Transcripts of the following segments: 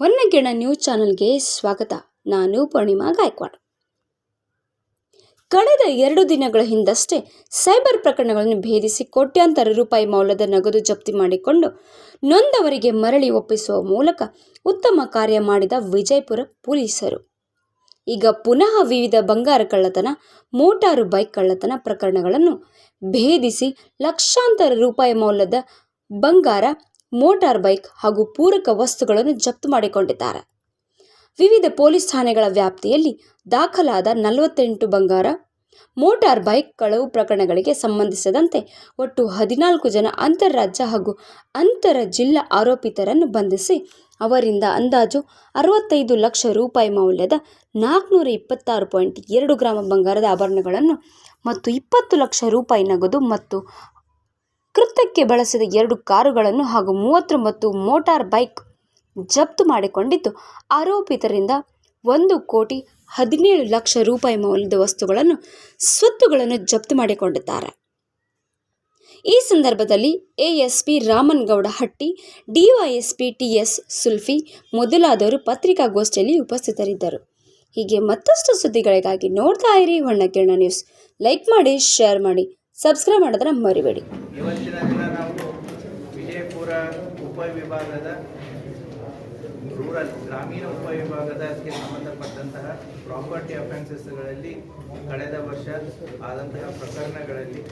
ಹೊನ್ನಗಿಣ news ಚಾನಲ್ಗೆ ಸ್ವಾಗತ. ನಾನು ಪೂರ್ಣಿಮಾ ಗಾಯಕ್ವಾಡ್. ಕಳೆದ ಎರಡು ದಿನಗಳ ಹಿಂದಷ್ಟೇ ಸೈಬರ್ ಪ್ರಕರಣಗಳನ್ನು ಭೇದಿಸಿ ಕೋಟ್ಯಾಂತರ ರೂಪಾಯಿ ಮೌಲ್ಯದ ನಗದು ಜಪ್ತಿ ಮಾಡಿಕೊಂಡು ನೊಂದವರಿಗೆ ಮರಳಿ ಒಪ್ಪಿಸುವ ಮೂಲಕ ಉತ್ತಮ ಕಾರ್ಯ ಮಾಡಿದ ವಿಜಯಪುರ ಪೊಲೀಸರು. ಈಗ ಪುನಃ ವಿವಿಧ ಬಂಗಾರ ಕಳ್ಳತನ, ಮೋಟಾರು ಬೈಕ್ ಕಳ್ಳತನ ಪ್ರಕರಣಗಳನ್ನು ಭೇದಿಸಿ ಲಕ್ಷಾಂತರ ರೂಪಾಯಿ ಮೌಲ್ಯದ ಬಂಗಾರ, ಮೋಟಾರ್ ಬೈಕ್ ಹಾಗೂ ಪೂರಕ ವಸ್ತುಗಳನ್ನು ಜಪ್ತು ಮಾಡಿಕೊಂಡಿದ್ದಾರೆ. ವಿವಿಧ ಪೊಲೀಸ್ ಠಾಣೆಗಳ ವ್ಯಾಪ್ತಿಯಲ್ಲಿ ದಾಖಲಾದ ನಲವತ್ತೆಂಟು ಬಂಗಾರ, ಮೋಟಾರ್ ಬೈಕ್ ಕಳವು ಪ್ರಕರಣಗಳಿಗೆ ಸಂಬಂಧಿಸಿದಂತೆ ಒಟ್ಟು ಹದಿನಾಲ್ಕು ಜನ ಅಂತಾರಾಜ್ಯ ಹಾಗೂ ಅಂತರ ಜಿಲ್ಲಾ ಆರೋಪಿತರನ್ನು ಬಂಧಿಸಿ, ಅವರಿಂದ ಅಂದಾಜು ಅರವತ್ತೈದು ಲಕ್ಷ ರೂಪಾಯಿ ಮೌಲ್ಯದ ನಾಲ್ಕುನೂರ ಇಪ್ಪತ್ತಾರು ಪಾಯಿಂಟ್ ಎರಡು ಗ್ರಾಮ ಬಂಗಾರದ ಆಭರಣಗಳನ್ನು ಮತ್ತು ಇಪ್ಪತ್ತು ಲಕ್ಷ ರೂಪಾಯಿ ನಗದು ಮತ್ತು ಕೃತ್ಯಕ್ಕೆ ಬಳಸಿದ ಎರಡು ಕಾರುಗಳನ್ನು ಹಾಗೂ ಮೂವತ್ತೊಂಬತ್ತು ಮೋಟಾರ್ ಬೈಕ್ ಜಪ್ತು ಮಾಡಿಕೊಂಡಿದ್ದು. ಆರೋಪಿತರಿಂದ ಒಂದು ಕೋಟಿ ಹದಿನೇಳು ಲಕ್ಷ ರೂಪಾಯಿ ಮೌಲ್ಯದ ವಸ್ತುಗಳನ್ನು ಸ್ವತ್ತುಗಳನ್ನು ಜಪ್ತು ಮಾಡಿಕೊಂಡಿದ್ದಾರೆ. ಈ ಸಂದರ್ಭದಲ್ಲಿ ASP Ramangouda Hatti, DYSP TS Sulfi ಮೊದಲಾದವರು ಪತ್ರಿಕಾಗೋಷ್ಠಿಯಲ್ಲಿ ಉಪಸ್ಥಿತರಿದ್ದರು. ಹೀಗೆ ಮತ್ತಷ್ಟು ಸುದ್ದಿಗಳಿಗಾಗಿ ನೋಡ್ತಾ ಇರಿ ಹೊಣ್ಣಕಿರಣ ನ್ಯೂಸ್. ಲೈಕ್ ಮಾಡಿ, ಶೇರ್ ಮಾಡಿ, ಸಬ್ಸ್ಕ್ರೈಬ್ ಮಾಡೋದನ್ನ ಮರಿಬೇಡಿ. ಇವತ್ತಿನ ದಿನ ನಾವು ವಿಜಯಪುರ ಉಪವಿಭಾಗದ ರೂರಲ್ ಗ್ರಾಮೀಣ ಉಪವಿಭಾಗದಕ್ಕೆ ಸಂಬಂಧಪಟ್ಟಂತಹ ಪ್ರಾಪರ್ಟಿ ಅಫೆನ್ಸಸ್ಗಳಲ್ಲಿ ಕಳೆದ ವರ್ಷ ಆದಂತಹ ಪ್ರಕರಣಗಳಲ್ಲಿ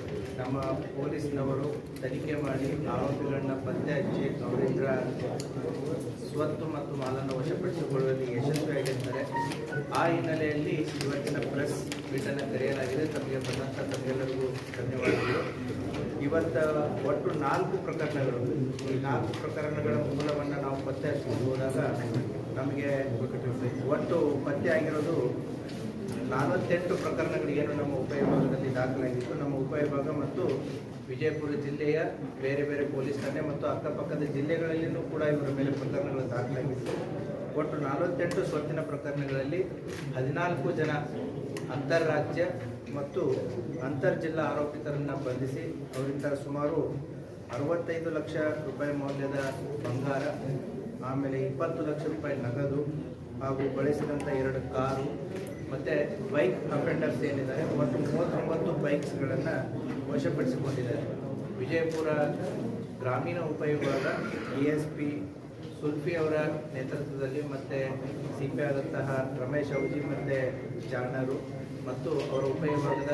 ನಮ್ಮ ಪೊಲೀಸ್ನವರು ತನಿಖೆ ಮಾಡಿ ಆರೋಪಿಗಳನ್ನ ಪತ್ತೆ ಹಚ್ಚಿ ಅವರಿಂದ ಸ್ವತ್ತು ಮತ್ತು ಮಾಲನ್ನು ವಶಪಡಿಸಿಕೊಳ್ಳುವಲ್ಲಿ ಯಶಸ್ವಿಯಾಗಿರ್ತಾರೆ. ಆ ಹಿನ್ನೆಲೆಯಲ್ಲಿ ಇವತ್ತಿನ ಪ್ರೆಸ್ ಮೀಟನ್ನು ಕರೆಯಲಾಗಿದೆ ತಮಗೆ ಬಂದಂಥ ತಮಗೆಲ್ಲರಿಗೂ ಧನ್ಯವಾದಗಳು. ಇವತ್ತು ಒಟ್ಟು ನಾಲ್ಕು ಪ್ರಕರಣಗಳು ಈ ನಾಲ್ಕು ಪ್ರಕರಣಗಳ ಮೂಲವನ್ನು ನಾವು ಪತ್ತೆ ಹಚ್ಕೊಂಡು ಹೋದಾಗ ನಮಗೆ ಒಟ್ಟು ಪತ್ತೆ ಆಗಿರೋದು ನಲವತ್ತೆಂಟು ಪ್ರಕರಣಗಳು ಏನು ನಮ್ಮ ಉಪವಿಭಾಗದಲ್ಲಿ ದಾಖಲಾಗಿತ್ತು. ನಮ್ಮ ಉಪವಿಭಾಗ ಮತ್ತು ವಿಜಯಪುರ ಜಿಲ್ಲೆಯ ಬೇರೆ ಬೇರೆ ಪೊಲೀಸ್ ಠಾಣೆ ಮತ್ತು ಅಕ್ಕಪಕ್ಕದ ಜಿಲ್ಲೆಗಳಲ್ಲಿಯೂ ಕೂಡ ಇವರ ಮೇಲೆ ಪ್ರಕರಣಗಳು ದಾಖಲಾಗಿತ್ತು. ಒಟ್ಟು ನಲವತ್ತೆಂಟು ಸ್ವತ್ತಿನ ಪ್ರಕರಣಗಳಲ್ಲಿ ಹದಿನಾಲ್ಕು ಜನ ಅಂತಾರಾಜ್ಯ ಮತ್ತು ಅಂತರ್ಜಿಲ್ಲಾ ಆರೋಪಿತರನ್ನು ಬಂಧಿಸಿ ಅವರಿಂದ ಸುಮಾರು ಅರವತ್ತೈದು ಲಕ್ಷ ರೂಪಾಯಿ ಮೌಲ್ಯದ ಬಂಗಾರ, ಆಮೇಲೆ ಇಪ್ಪತ್ತು ಲಕ್ಷ ರೂಪಾಯಿ ನಗದು ಹಾಗೂ ಬಳಸಿದಂಥ ಎರಡು ಕಾರು ಮತ್ತು ಬೈಕ್ ಅಫೆಂಡರ್ಸ್ ಏನಿದ್ದಾರೆ, ಒಟ್ಟು ಮೂವತ್ತೊಂಬತ್ತು ಬೈಕ್ಸ್ಗಳನ್ನು ವಶಪಡಿಸಿಕೊಂಡಿದ್ದಾರೆ. ವಿಜಯಪುರ ಗ್ರಾಮೀಣ ಉಪಯೋಗದ ಡಿ ಎಸ್ ಪಿ ಸುಲ್ಫಿ ಅವರ ನೇತೃತ್ವದಲ್ಲಿ ಮತ್ತು ಸಿ ಪಿ ಆದಂತಹ ರಮೇಶ್ ಅವಜಿ ಮತ್ತು ಜಾಣರು ಮತ್ತು ಅವರ ಉಪಯೋಗದ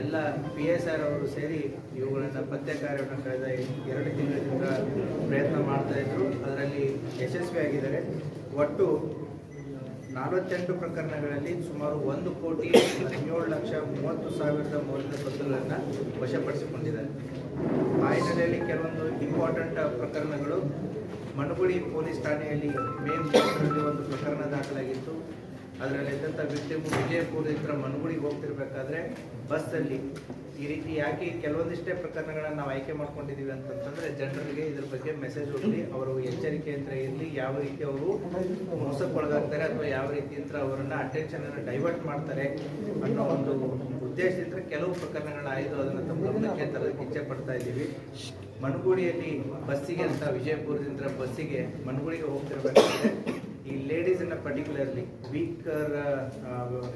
ಎಲ್ಲ ಪಿ ಎಸ್ ಆರ್ ಅವರು ಸೇರಿ ಇವುಗಳನ್ನು ಪತ್ತೆ ಕಾರ್ಯವನ್ನು ಕಳೆದ ಎರಡು ತಿಂಗಳಿಂದ ಪ್ರಯತ್ನ ಮಾಡ್ತಾಯಿದ್ರು ಅದರಲ್ಲಿ ಯಶಸ್ವಿಯಾಗಿದ್ದಾರೆ ಒಟ್ಟು ನಲವತ್ತೆಂಟು ಪ್ರಕರಣಗಳಲ್ಲಿ ಸುಮಾರು ಒಂದು ಕೋಟಿ ಹದಿನೇಳು ಲಕ್ಷ ಮೂವತ್ತು ಸಾವಿರದ ಮೌಲ್ಯದ ಸ್ವತ್ತುಗಳನ್ನು ವಶಪಡಿಸಿಕೊಂಡಿದ್ದಾರೆ. ಆ ಹಿನ್ನೆಲೆಯಲ್ಲಿ ಕೆಲವೊಂದು ಇಂಪಾರ್ಟೆಂಟ್ ಪ್ರಕರಣಗಳು ಮಣಗುಡಿ ಪೊಲೀಸ್ ಠಾಣೆಯಲ್ಲಿ ಮೇ ಒಂದು ಪ್ರಕರಣ ದಾಖಲಾಗಿತ್ತು. ಅದರಲ್ಲಿ ಇದ್ದಂಥ ವ್ಯಕ್ತಿ ವಿಜಯಪುರದಿಂದ ಮನಗುಳಿಗೆ ಹೋಗ್ತಿರ್ಬೇಕಾದ್ರೆ ಬಸ್ಸಲ್ಲಿ ಈ ರೀತಿ ಯಾಕೆ ಕೆಲವೊಂದಿಷ್ಟೇ ಪ್ರಕರಣಗಳನ್ನು ನಾವು ಆಯ್ಕೆ ಮಾಡ್ಕೊಂಡಿದ್ದೀವಿ ಅಂತಂತಂದರೆ ಜನರಿಗೆ ಇದ್ರ ಬಗ್ಗೆ ಮೆಸೇಜ್ ಹೋಗಲಿ, ಅವರು ಎಚ್ಚರಿಕೆ ಅಂತ ಇರಲಿ, ಯಾವ ರೀತಿ ಅವರು ಮೋಸಕ್ಕೊಳಗಾಗ್ತಾರೆ ಅಥವಾ ಯಾವ ರೀತಿ ಅವರನ್ನ ಅವರನ್ನು ಅಟೆನ್ಷನನ್ನು ಡೈವರ್ಟ್ ಮಾಡ್ತಾರೆ ಅನ್ನೋ ಒಂದು ಉದ್ದೇಶದಿಂದ ಕೆಲವು ಪ್ರಕರಣಗಳನ್ನ ಆಯಿತು ಅದನ್ನು ತಮ್ಮ ಗಮನಕ್ಕೆ ತರೋದಕ್ಕೆ ಇಚ್ಛೆ ಪಡ್ತಾ ಇದ್ದೀವಿ. ಮಣಗುಳಿಯಲ್ಲಿ ಬಸ್ಸಿಗೆ ಅಂತ ವಿಜಯಪುರದಿಂದ ಬಸ್ಸಿಗೆ ಮಣಗುಳಿಗೆ ಹೋಗ್ತಿರ್ಬೇಕಾದ್ರೆ ಈ ಲೇಡೀಸನ್ನ ಪರ್ಟಿಕ್ಯುಲರ್ಲಿ ವೀಕರ್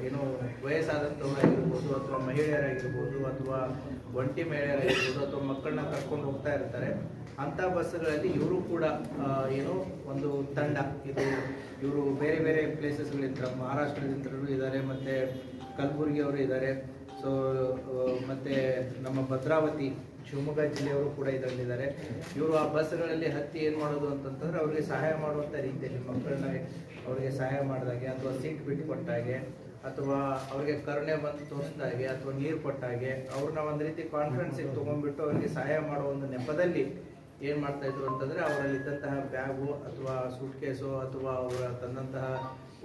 ಏನು ವಯಸ್ಸಾದಂಥವರಾಗಿರ್ಬೋದು ಅಥವಾ ಮಹಿಳೆಯರಾಗಿರ್ಬೋದು ಅಥವಾ ಒಂಟಿ ಮಹಿಳೆಯರಾಗಿರ್ಬೋದು ಅಥವಾ ಮಕ್ಕಳನ್ನ ಕರ್ಕೊಂಡು ಹೋಗ್ತಾ ಇರ್ತಾರೆ, ಅಂಥ ಬಸ್ಗಳಲ್ಲಿ ಇವರು ಕೂಡ ಏನು ಒಂದು ತಂಡ. ಇದು ಇವರು ಬೇರೆ ಬೇರೆ ಪ್ಲೇಸಸ್ಗಳಿಂದ ಮಹಾರಾಷ್ಟ್ರದಿಂದಲೂ ಇದ್ದಾರೆ, ಮತ್ತು ಕಲಬುರಗಿ ಅವರು ಇದ್ದಾರೆ ಸೊ ಮತ್ತು ನಮ್ಮ ಭದ್ರಾವತಿ ಶಿವಮೊಗ್ಗ ಜಿಲ್ಲೆಯವರು ಕೂಡ ಇದರಲ್ಲಿದ್ದಾರೆ. ಇವರು ಆ ಬಸ್ಗಳಲ್ಲಿ ಹತ್ತಿ ಏನು ಮಾಡೋದು ಅಂತಂತಂದ್ರೆ ಅವರಿಗೆ ಸಹಾಯ ಮಾಡುವಂಥ ರೀತಿಯಲ್ಲಿ ಮಕ್ಕಳನ್ನ ಅವರಿಗೆ ಸಹಾಯ ಮಾಡಿದಾಗೆ, ಅಥವಾ ಸೀಟ್ ಬಿಟ್ಟು ಕೊಟ್ಟಾಗೆ, ಅಥವಾ ಅವರಿಗೆ ಕರುಣೆ ಬಂದು ತೋರಿಸಿದಾಗೆ, ಅಥವಾ ನೀರು ಕೊಟ್ಟಾಗೆ, ಅವ್ರನ್ನ ಒಂದು ರೀತಿ ಕಾನ್ಫಿಡೆನ್ಸಿಗೆ ತೊಗೊಂಡ್ಬಿಟ್ಟು ಅವರಿಗೆ ಸಹಾಯ ಮಾಡೋ ಒಂದು ನೆಪದಲ್ಲಿ ಏನು ಮಾಡ್ತಾ ಇದ್ರು ಅಂತಂದ್ರೆ ಅವರಲ್ಲಿದ್ದಂತಹ ಬ್ಯಾಗು ಅಥವಾ ಸೂಟ್ ಕೇಸು ಅಥವಾ ಅವರ ತಂದಂತಹ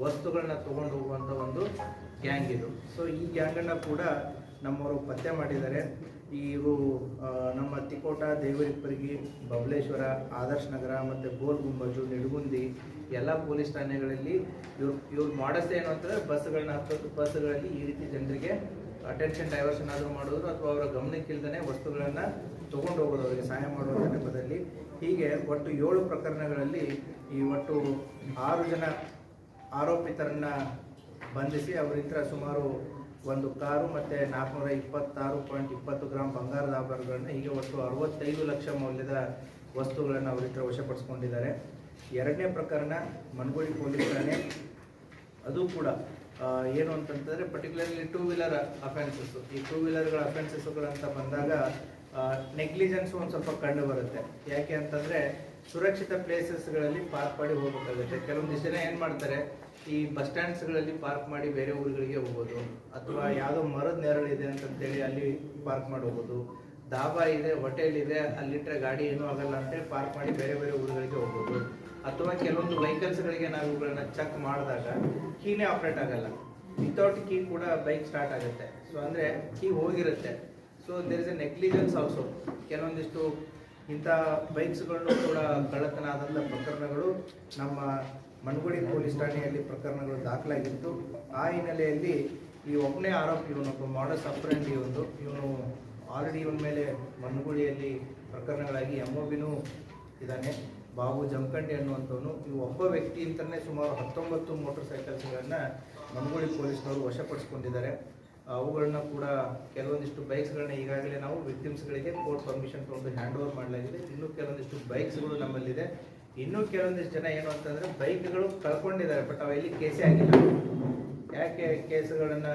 ವಸ್ತುಗಳನ್ನ ತೊಗೊಂಡು ಹೋಗುವಂಥ ಒಂದು ಗ್ಯಾಂಗ್ ಇದು. ಸೊ ಈ ಗ್ಯಾಂಗನ್ನು ಕೂಡ ನಮ್ಮವರು ಪತ್ತೆ ಮಾಡಿದ್ದಾರೆ. ಇವು ನಮ್ಮ ತಿಕೋಟ ದೇವರಿಪ್ಪರಿಗೆ ಬಬಲೇಶ್ವರ, ಆದರ್ಶ ನಗರ ಮತ್ತು ಗೋಲ್ ಗುಂಬಜು, ನಿಡಗುಂದಿ ಎಲ್ಲ ಪೊಲೀಸ್ ಠಾಣೆಗಳಲ್ಲಿ ಇವ್ರು ಇವ್ರು ಮಾಡಸ್ ಏನು ಅಂತಂದರೆ ಬಸ್ಗಳನ್ನ ಹತ್ತತ್ತು ಬಸ್ಗಳಲ್ಲಿ ಈ ರೀತಿ ಜನರಿಗೆ ಅಟೆನ್ಷನ್ ಡೈವರ್ಷನ್ ಆದರೂ ಮಾಡೋದು ಅಥವಾ ಅವರ ಗಮನಕ್ಕಿಲ್ದೇ ವಸ್ತುಗಳನ್ನು ತೊಗೊಂಡು ಹೋಗೋದು ಅವರಿಗೆ ಸಹಾಯ ಮಾಡುವ ಸಂದರ್ಭದಲ್ಲಿ. ಹೀಗೆ ಒಟ್ಟು ಏಳು ಪ್ರಕರಣಗಳಲ್ಲಿ ಈ ಒಟ್ಟು ಆರು ಜನ ಆರೋಪಿತರನ್ನ ಬಂಧಿಸಿ ಅವರಿಂದ ಸುಮಾರು ಒಂದು ಕಾರು ಮತ್ತು ನಾಲ್ಕುನೂರ ಇಪ್ಪತ್ತಾರು ಪಾಯಿಂಟ್ ಇಪ್ಪತ್ತು ಗ್ರಾಮ್ ಬಂಗಾರದ ಆಭರಣಗಳನ್ನ ಹೀಗೆ ಒಟ್ಟು ಅರವತ್ತೈದು ಲಕ್ಷ ಮೌಲ್ಯದ ವಸ್ತುಗಳನ್ನು ಅವರಿತ್ರ ವಶಪಡಿಸ್ಕೊಂಡಿದ್ದಾರೆ. ಎರಡನೇ ಪ್ರಕರಣ ಮನಗೋಳಿ ಪೊಲೀಸ್ ಠಾಣೆ. ಅದು ಕೂಡ ಏನು ಅಂತಂತಂದರೆ ಪರ್ಟಿಕ್ಯುಲರ್ಲಿ ಟೂ ವೀಲರ್ ಅಫೆನ್ಸಸ್ಸು ಈ ಟೂ ವೀಲರ್ಗಳ ಅಫೆನ್ಸಸ್ಸುಗಳಂತ ಬಂದಾಗ ನೆಗ್ಲಿಜೆನ್ಸ್ ಒಂದು ಸ್ವಲ್ಪ ಕಂಡು ಬರುತ್ತೆ. ಯಾಕೆ ಅಂತಂದರೆ ಸುರಕ್ಷಿತ ಪ್ಲೇಸಸ್ಗಳಲ್ಲಿ ಪಾರ್ಕ್ ಮಾಡಿ ಹೋಗಬೇಕಾಗುತ್ತೆ. ಕೆಲವೊಂದಿಷ್ಟು ಜನ ಏನು ಮಾಡ್ತಾರೆ ಈ ಬಸ್ ಸ್ಟ್ಯಾಂಡ್ಸ್ಗಳಲ್ಲಿ ಪಾರ್ಕ್ ಮಾಡಿ ಬೇರೆ ಊರುಗಳಿಗೆ ಹೋಗೋದು ಅಥವಾ ಯಾವುದೋ ಮರದ ನೆರಳಿದೆ ಅಂತಂತೇಳಿ ಅಲ್ಲಿ ಪಾರ್ಕ್ ಮಾಡಿ ಹೋಗೋದು ಧಾಬಾ ಇದೆ, ಹೋಟೆಲ್ ಇದೆ ಅಲ್ಲಿಟ್ಟರೆ ಗಾಡಿ ಏನೂ ಆಗಲ್ಲ ಅಂತೇಳಿ ಪಾರ್ಕ್ ಮಾಡಿ ಬೇರೆ ಬೇರೆ ಊರುಗಳಿಗೆ ಹೋಗೋದು ಅಥವಾ ಕೆಲವೊಂದು ವೆಹಿಕಲ್ಸ್ಗಳಿಗೆ ನಾವು ಇವುಗಳನ್ನ ಚೆಕ್ ಮಾಡಿದಾಗ ಕೀನೇ ಆಪ್ರೇಟ್ ಆಗಲ್ಲ. ವಿತೌಟ್ ಕೀ ಕೂಡ ಬೈಕ್ ಸ್ಟಾರ್ಟ್ ಆಗುತ್ತೆ. ಸೊ ಅಂದರೆ ಕೀ ಹೋಗಿರುತ್ತೆ. So there is a negligence also ಕೆಲವೊಂದಿಷ್ಟು ಇಂಥ ಬೈಕ್ಸ್ಗಳನ್ನು ಕೂಡ ಕಳ್ಳತನ ಆದಂಥ ಪ್ರಕರಣಗಳು ನಮ್ಮ ಮಣಗುಡಿ ಪೊಲೀಸ್ ಠಾಣೆಯಲ್ಲಿ ಪ್ರಕರಣಗಳು ದಾಖಲಾಗಿತ್ತು. ಆ ಹಿನ್ನೆಲೆಯಲ್ಲಿ ಈ ಒಬ್ಬನೇ ಆರೋಪಿ ಇವನೊಬ್ಬ ಮಾಡಸ್ ಅಪ್ರೆಂಡ್ ಇವನು ಇವನು ಆಲ್ರೆಡಿ ಇವನ ಮೇಲೆ ಮಣ್ಣುಗುಳಿಯಲ್ಲಿ ಪ್ರಕರಣಗಳಾಗಿ ಎಂ ಬಿನೂ ಇದ್ದಾನೆ. ಬಾಬು ಜಮಖಂಡಿ ಅನ್ನುವಂಥವನು. ಇವು ಒಬ್ಬ ವ್ಯಕ್ತಿ ಅಂತಲೇ ಸುಮಾರು ಹತ್ತೊಂಬತ್ತು ಮೋಟರ್ ಸೈಕಲ್ಸ್ಗಳನ್ನು ಮನಗುಳಿ ಪೊಲೀಸ್ನವರು ವಶಪಡಿಸ್ಕೊಂಡಿದ್ದಾರೆ. ಅವುಗಳನ್ನ ಕೂಡ ಕೆಲವೊಂದಿಷ್ಟು ಬೈಕ್ಸ್ಗಳನ್ನ ಈಗಾಗಲೇ ನಾವು ವಿಕ್ಟಿಮ್ಸ್ಗಳಿಗೆ ಕೋರ್ಟ್ ಪರ್ಮಿಷನ್ ತೊಗೊಂಡು ಹ್ಯಾಂಡ್ ಓವರ್ ಮಾಡಲಾಗಿದೆ. ಇನ್ನೂ ಕೆಲವೊಂದಿಷ್ಟು ಬೈಕ್ಸ್ಗಳು ನಮ್ಮಲ್ಲಿದೆ. ಇನ್ನೂ ಕೆಲವೊಂದಿಷ್ಟು ಜನ ಏನು ಅಂತಂದರೆ ಬೈಕ್ಗಳು ಕಳ್ಕೊಂಡಿದ್ದಾರೆ, ಬಟ್ ಅವೆಲ್ಲಿ ಕೇಸೇ ಆಗಿಲ್ಲ. ಯಾಕೆ ಕೇಸುಗಳನ್ನು